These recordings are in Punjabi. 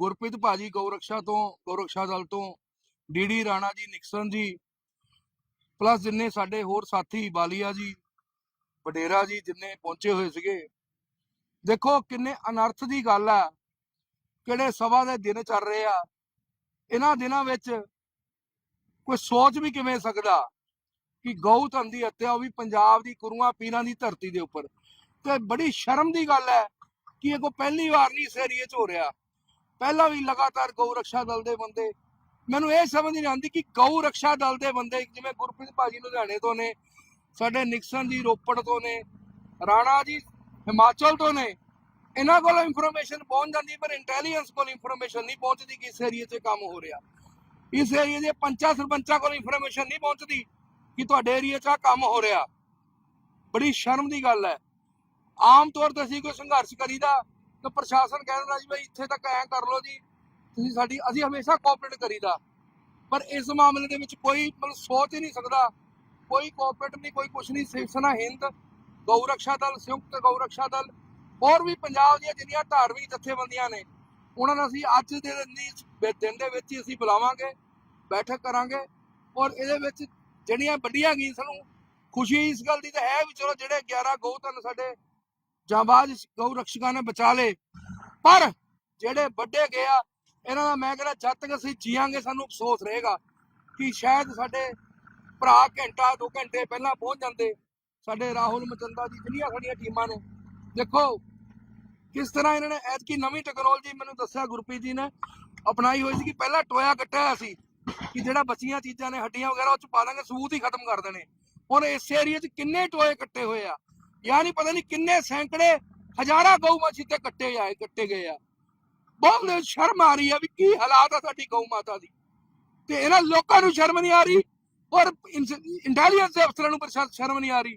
ਗੁਰਪ੍ਰੀਤ ਭਾਜੀ ਗૌਰਕਸ਼ਾ ਤੋਂ ਗੌਰਕਸ਼ਾ ਦਲ ਤੋਂ ਡੀਡੀ ਰਾਣਾ ਜੀ, ਨਿਕਸਨ ਜੀ, ਪਲੱਸ ਜਿੰਨੇ ਸਾਡੇ ਹੋਰ ਸਾਥੀ ਬਾਲੀਆ ਜੀ, ਵਡੇਰਾ ਜੀ ਜਿੰਨੇ ਪਹੁੰਚੇ ਹੋਏ ਸੀਗੇ। ਦੇਖੋ ਕਿੰਨੇ ਅਨਰਥ ਦੀ ਗੱਲ ਆ, ਕਿਹੜੇ ਸਭਾ ਦੇ ਦਿਨ ਚੱਲ ਰਹੇ ਆ। ਇਹਨਾਂ ਦਿਨਾਂ ਵਿੱਚ ਕੋਈ ਸੋਚ ਵੀ ਕਿਵੇਂ ਸਕਦਾ ਕਿ ਗਊ ਧਨ ਦੀ ਹੱਤਿਆ ਉਹ ਵੀ ਪੰਜਾਬ ਦੀ ਗੁਰੂਆਂ ਪੀਰਾਂ ਦੀ ਧਰਤੀ ਦੇ ਉੱਪਰ। ਤੇ ਬੜੀ ਸ਼ਰਮ ਦੀ ਗੱਲ ਹੈ ਕਿ ਇਹ ਕੋ ਪਹਿਲੀ ਵਾਰ ਨਹੀਂ ਇਸ ਏਰੀਏ 'ਚ ਹੋ ਰਿਹਾ। ਪਹਿਲਾਂ ਵੀ ਲਗਾਤਾਰ ਗਊ ਰੱਖਿਆ ਦਲ ਦੇ ਬੰਦੇ। ਮੈਨੂੰ ਇਹ ਸਮਝ ਨਹੀਂ ਆਉਂਦੀ ਕਿ ਗਊ ਰੱਖਿਆ ਦਲ ਦੇ ਬੰਦੇ ਜਿਵੇਂ ਗੁਰਪ੍ਰੀਤ ਭਾਜੀ ਲੁਧਿਆਣੇ ਤੋਂ ਨੇ, ਸਾਡੇ ਨਿਕਸਨ ਜੀ, ਰੋਪੜ ਤੋਂ ਨੇ, ਰਾਣਾ ਜੀ, ਹਿਮਾਚਲ ਤੋਂ ਨੇ, ਇਹਨਾਂ ਕੋਲ ਇਨਫੋਰਮੇਸ਼ਨ ਪਹੁੰਚ ਜਾਂਦੀ, ਪਰ ਇੰਟੈਲੀਜੈਂਸ ਕੋਲ ਇਨਫੋਰਮੇਸ਼ਨ ਨਹੀਂ ਪਹੁੰਚਦੀ ਕਿ ਇਸ ਏਰੀਏ 'ਚ ਕੰਮ ਹੋ ਰਿਹਾ। ਇਸ ਏਰੀਏ ਦੇ ਪੰਚਾਂ ਸਰਪੰਚਾਂ ਕੋਲ ਇਨਫੋਰਮੇਸ਼ਨ ਨਹੀਂ ਪਹੁੰਚਦੀ ਕਿ ਤੁਹਾਡੇ ਏਰੀਏ 'ਚ ਆ ਕੰਮ ਹੋ ਰਿਹਾ। ਬੜੀ ਸ਼ਰਮ ਦੀ ਗੱਲ ਹੈ। ਆਮ ਤੌਰ ਤੇ ਅਸੀਂ ਕੋਈ ਸੰਘਰਸ਼ ਕਰੀਦਾ ਤਾਂ ਪ੍ਰਸ਼ਾਸਨ ਕਹਿੰਦਾ ਜੀ ਬਈ ਇੱਥੇ ਤੱਕ ਐਂ ਕਰ ਲਓ ਜੀ। ਤੁਸੀਂ ਸਾਡੀ ਅਸੀਂ ਹਮੇਸ਼ਾ ਕੋਆਪਰੇਟ ਕਰੀਦਾ। ਪਰ ਇਸ ਮਾਮਲੇ ਦੇ ਵਿੱਚ ਕੋਈ ਮਤਲਬ ਸੋਚ ਹੀ ਨਹੀਂ ਸਕਦਾ। ਕੋਈ ਕੋਆਪਰੇਟ ਨਹੀਂ, ਕੋਈ ਕੁਛ ਨਹੀਂ। ਸਿਵ ਸੈਨਾ, ਹਿੰਦ, ਗਊ ਰੱਖਿਆ ਦਲ, ਸੰਯੁਕਤ ਗਊ ਰੱਖਿਆ ਦਲ, ਹੋਰ ਵੀ ਪੰਜਾਬ ਦੀਆਂ ਜਿੰਨੀਆਂ ਧਾਰਮਿਕ ਜਥੇਬੰਦੀਆਂ ਨੇ, ਉਹਨਾਂ ਨੂੰ ਅਸੀਂ ਅੱਜ ਦੇ ਦਿਨ ਦੇ ਵਿੱਚ ਹੀ ਅਸੀਂ ਬੁਲਾਵਾਂਗੇ, ਬੈਠਕ ਕਰਾਂਗੇ। ਔਰ ਇਹਦੇ ਵਿੱਚ ਜਿਹੜੀਆਂ ਵੱਡੀਆਂ ਗਈ ਸਾਨੂੰ ਖੁਸ਼ੀ ਇਸ ਗੱਲ ਦੀ ਤਾਂ ਹੈ ਵੀ ਚਲੋ ਜਿਹੜੇ 11 ਗਊ ਧਨ ਸਾਡੇ ਜਾਂਬਾਜ਼ ਗਊ ਰਕਸ਼ਕਾਂ ਨੇ ਬਚਾ ਲਏ। ਪਰ ਜਿਹੜੇ ਵੱਡੇ ਗਏ ਆ, ਇਹਨਾਂ ਦਾ ਮੈਂ ਕਹਿੰਦਾ ਜਦ ਤੱਕ ਅਸੀਂ ਜੀਵਾਂਗੇ ਸਾਨੂੰ ਅਫਸੋਸ ਰਹੇਗਾ ਕਿ ਸ਼ਾਇਦ ਸਾਡੇ ਭਰਾ ਘੰਟਾ 2 ਘੰਟੇ ਪਹਿਲਾਂ ਪਹੁੰਚ ਜਾਂਦੇ। ਸਾਡੇ ਰਾਹੁਲ ਮਚੰਦਾ ਜੀ ਜਿਹੜੀਆਂ ਸਾਡੀਆਂ ਟੀਮਾਂ ਨੇ। ਦੇਖੋ, ਕਿਸ ਤਰ੍ਹਾਂ ਇਹਨਾਂ ਨੇ ਐਤਕੀ ਨਵੀਂ ਟੈਕਨੋਲੋਜੀ ਮੈਨੂੰ ਦੱਸਿਆ ਗੁਰਪ੍ਰੀਤ ਜੀ ਨੇ, ਅਪਣਾਈ ਹੋਈ ਸੀ ਕਿ ਪਹਿਲਾਂ ਟੋਇਆ ਕੱਟਿਆ ਹੋਇਆ ਸੀ ਕਿ ਜਿਹੜਾ ਬਚੀਆਂ ਚੀਜ਼ਾਂ ਨੇ ਹੱਡੀਆਂ ਵਗੈਰਾ ਉਹ ਚ ਪਾ ਦਾਂਗੇ, ਸਬੂਤ ਹੀ ਖਤਮ ਕਰ ਦੇਣੇ। ਹੁਣ ਇਸ ਏਰੀਏ 'ਚ ਕਿੰਨੇ ਟੋਏ ਕੱਟੇ ਹੋਏ ਆ? ਯਾਨੀ ਪਤਾ ਨਹੀਂ ਕਿੰਨੇ ਸੈਂਕੜੇ ਹਜ਼ਾਰਾਂ ਗਊ ਮਾਛੀ ਤੇ ਕੱਟੇ ਆਏ, ਕੱਟੇ ਗਏ ਆ। ਬਹੁਤ ਸ਼ਰਮ ਆ ਰਹੀ ਆ ਵੀ ਕੀ ਹਾਲਾਤ ਆ ਸਾਡੀ ਗਊ ਮਾਤਾ ਦੀ। ਤੇ ਇਹਨਾਂ ਲੋਕਾਂ ਨੂੰ ਸ਼ਰਮ ਨਹੀਂ ਆ ਰਹੀ ਔਰ ਇੰਟੈਲੀਜੈਂਸ ਦੇ ਅਫਸਰਾਂ ਨੂੰ ਸ਼ਰਮ ਨਹੀਂ ਆ ਰਹੀ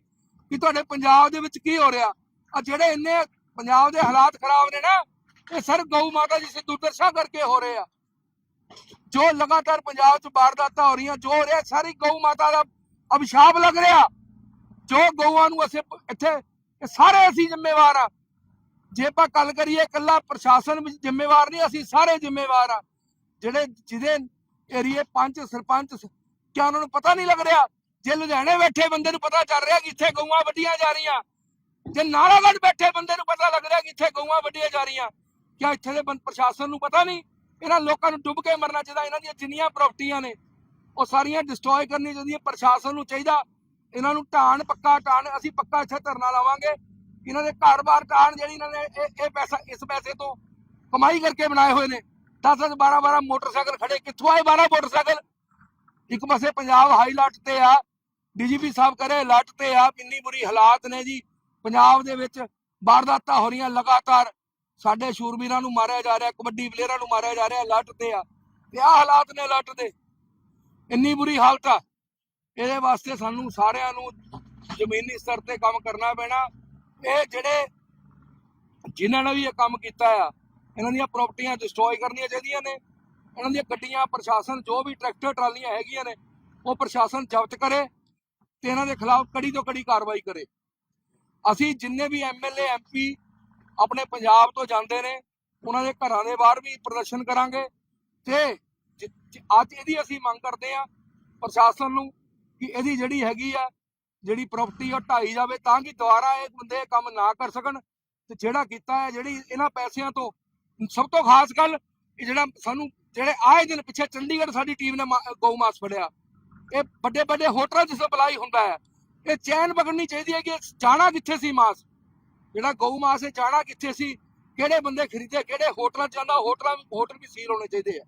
ਕਿ ਤੁਹਾਡੇ ਪੰਜਾਬ ਦੇ ਵਿੱਚ ਕੀ ਹੋ ਰਿਹਾ। ਆ ਜਿਹੜੇ ਇੰਨੇ ਪੰਜਾਬ ਦੇ ਹਾਲਾਤ ਖਰਾਬ ਨੇ ਨਾ, ਇਹ ਸਰ ਗਊ ਮਾਤਾ ਜੀ ਸੇ ਦੁਰਦਸ਼ਾ ਕਰਕੇ ਹੋ ਰਹੇ ਆ। ਜੋ ਲਗਾਤਾਰ ਪੰਜਾਬ 'ਚ ਵਾਰਦਾਤਾਂ ਹੋ ਰਹੀਆਂ, ਜੋ ਹੋ ਰਿਹਾ, ਸਾਰੀ ਗਊ ਮਾਤਾ ਦਾ ਅਭਿਸ਼ਾਪ ਲੱਗ ਰਿਹਾ। ਜੋ ਗਊਆਂ ਨੂੰ ਅਸੀਂ ਇੱਥੇ ਸਾਰੇ ਅਸੀਂ ਜ਼ਿੰਮੇਵਾਰ ਆ। ਜੇ ਆਪਾਂ ਗੱਲ ਕਰੀਏ ਇਕੱਲਾ ਪ੍ਰਸ਼ਾਸਨ ਵਿੱਚ ਜ਼ਿੰਮੇਵਾਰ ਨਹੀਂ, ਅਸੀਂ ਸਾਰੇ ਜ਼ਿੰਮੇਵਾਰ ਆ। ਜਿਹੜੇ, ਜਿਹਦੇ ਏਰੀਏ ਪੰਚ ਸਰਪੰਚ ਕਿਆ ਉਹਨਾਂ ਨੂੰ ਪਤਾ ਨਹੀਂ ਲੱਗ ਰਿਹਾ? ਜੇ ਲੁਧਿਆਣੇ ਬੈਠੇ ਬੰਦੇ ਨੂੰ ਪਤਾ ਚੱਲ ਰਿਹਾ ਕਿ ਇੱਥੇ ਗਊਆਂ ਵੱਡੀਆਂ ਜਾ ਰਹੀਆਂ। ਜੇ ਨਾਲਾਗੜ੍ਹ ਬੈਠੇ ਬੰਦੇ ਨੂੰ ਪਤਾ ਲੱਗ ਰਿਹਾ ਕਿ ਇੱਥੇ ਗਊਆਂ ਵੱਡੀਆਂ ਜਾ ਰਹੀਆਂ। ਕਿਆ ਇੱਥੇ ਦੇ ਬੰ- ਪ੍ਰਸ਼ਾਸਨ ਨੂੰ ਪਤਾ ਨਹੀਂ? ਇਹਨਾਂ ਲੋਕਾਂ ਨੂੰ ਡੁੱਬ ਕੇ ਮਰਨਾ ਚਾਹੀਦਾ। ਇਹਨਾਂ ਦੀਆਂ ਜਿੰਨੀਆਂ ਪ੍ਰਾਪਰਟੀਆਂ ਨੇ, ਉਹ ਸਾਰੀਆਂ ਡਿਸਟਰੋਏ ਕਰਨੀਆਂ ਚਾਹੀਦੀਆਂ। ਪ੍ਰਸ਼ਾਸਨ ਨੂੰ ਚਾਹੀਦਾ ਇਹਨਾਂ ਨੂੰ ਢਾਣ, ਪੱਕਾ ਢਾਣ, ਅਸੀਂ ਪੱਕਾ ਇੱਥੇ ਧਰਨਾ ਲਾਵਾਂਗੇ। ਇਹਨਾਂ ਦੇ ਘਰ-ਬਾਰ ਢਾਣ ਜਿਹੜੀ ਇਹਨਾਂ ਨੇ ਇਹ ਇਹ ਪੈਸਾ, ਇਸ ਪੈਸੇ ਤੋਂ ਕਮਾਈ ਕਰਕੇ ਬਣਾਏ ਹੋਏ ਨੇ। 10 10 12 12 ਮੋਟਰਸਾਈਕਲ ਖੜੇ। ਕਿੱਥੋਂ ਆਏ 12 ਮੋਟਰਸਾਈਕਲ? ਇੱਕ ਪਾਸੇ ਪੰਜਾਬ ਹਾਈ ਲੱਟ ਤੇ ਆ। ਡੀਜੀਪੀ ਸਾਹਿਬ ਕਰੇ ਲੱਟ ਤੇ ਆ। ਇੰਨੀ ਬੁਰੀ ਹਾਲਾਤ ਨੇ ਜੀ। ਪੰਜਾਬ ਦੇ ਵਿੱਚ ਵਾਰਦਾਤਾਂ ਹੋ ਰਹੀਆਂ ਲਗਾਤਾਰ। ਸਾਡੇ ਸ਼ੂਰਬੀਰਾਂ ਨੂੰ ਮਾਰਿਆ ਜਾ ਰਿਹਾ, ਕਬੱਡੀ ਪਲੇਅਰਾਂ ਨੂੰ ਮਾਰਿਆ ਜਾ ਰਿਹਾ ਲੱਟ ਤੇ ਆ। ਤੇ ਆ ਹਾਲਾਤ ਨੇ ਲੱਟ ਦੇ। ਇੰਨੀ ਬੁਰੀ ਹਾਲਤ ਆ। ਇਹਦੇ ਵਾਸਤੇ ਸਾਨੂੰ ਸਾਰਿਆਂ ਨੂੰ ਜ਼ਮੀਨੀ ਸਤਰ ਤੇ ਕੰਮ ਕਰਨਾ ਪੈਣਾ। ਇਹ ਜਿਹੜੇ ਜਿਨ੍ਹਾਂ ਨੇ ਵੀ ਇਹ ਕੰਮ ਕੀਤਾ ਆ, ਇਹਨਾਂ ਦੀਆਂ ਪ੍ਰਾਪਰਟੀਆਂ ਡਿਸਟਰੋਏ ਕਰਨੀਆਂ ਚਾਹੀਦੀਆਂ ਨੇ। ਇਹਨਾਂ ਦੀਆਂ ਗੱਡੀਆਂ, ਪ੍ਰਸ਼ਾਸਨ ਜੋ ਵੀ ਟਰੈਕਟਰ ਟਰਾਲੀਆਂ ਹੈਗੀਆਂ ਨੇ, ਉਹ ਪ੍ਰਸ਼ਾਸਨ ਜ਼ਬਤ ਕਰੇ ਤੇ ਇਹਨਾਂ ਦੇ ਖਿਲਾਫ ਕੜੀ ਤੋਂ ਕੜੀ ਕਾਰਵਾਈ ਕਰੇ। ਅਸੀਂ ਜਿੰਨੇ ਵੀ ਐਮਐਲਏ ਐਮਪੀ ਆਪਣੇ ਪੰਜਾਬ ਤੋਂ ਜਾਂਦੇ ਨੇ, ਉਹਨਾਂ ਦੇ ਘਰਾਂ ਦੇ ਬਾਹਰ ਵੀ ਪ੍ਰਦਰਸ਼ਨ ਕਰਾਂਗੇ ਤੇ ਅੱਜ ਇਹਦੀ ਅਸੀਂ ਮੰਗ ਕਰਦੇ ਆ ਪ੍ਰਸ਼ਾਸਨ ਨੂੰ ਕਿ ਇਹਦੀ ਜਿਹੜੀ ਹੈਗੀ ਆ, ਜਿਹੜੀ ਪ੍ਰਾਪਰਟੀ ਉਹ ਢਾਈ ਜਾਵੇ ਤਾਂ ਕਿ ਦੁਬਾਰਾ ਇਹ ਬੰਦੇ ਕੰਮ ਨਾ ਕਰ ਸਕਣ ਤੇ ਜਿਹੜਾ ਕੀਤਾ ਹੈ, ਜਿਹੜੀ ਇਹਨਾਂ ਪੈਸਿਆਂ ਤੋਂ, ਸਭ ਤੋਂ ਖਾਸ ਗੱਲ ਇਹ ਜਿਹੜਾ ਸਾਨੂੰ ਜਿਹੜੇ ਆਏ ਦਿਨ ਪਿੱਛੇ ਚੰਡੀਗੜ੍ਹ ਸਾਡੀ ਟੀਮ ਨੇ ਮਾ- ਗਊ ਮਾਸ ਫੜਿਆ। ਇਹ ਵੱਡੇ ਵੱਡੇ ਹੋਟਲਾਂ 'ਚ ਸਪਲਾਈ ਹੁੰਦਾ ਹੈ। ਇਹ ਚੈਨ ਪਕੜਨੀ ਚਾਹੀਦੀ ਹੈ ਕਿ ਜਾਣਾ ਕਿੱਥੇ ਸੀ ਮਾਸ? ਜਿਹੜਾ ਗਊ ਮਾਸ ਇਹ ਜਾਣਾ ਕਿੱਥੇ ਸੀ? ਕਿਹੜੇ ਬੰਦੇ ਖਰੀਦੇ, ਕਿਹੜੇ ਹੋਟਲਾਂ 'ਚ ਜਾਂਦਾ, ਹੋਟਲਾਂ, ਹੋਟਲ ਵੀ ਸੀਲ ਹੋਣੇ ਚਾਹੀਦੇ ਆ।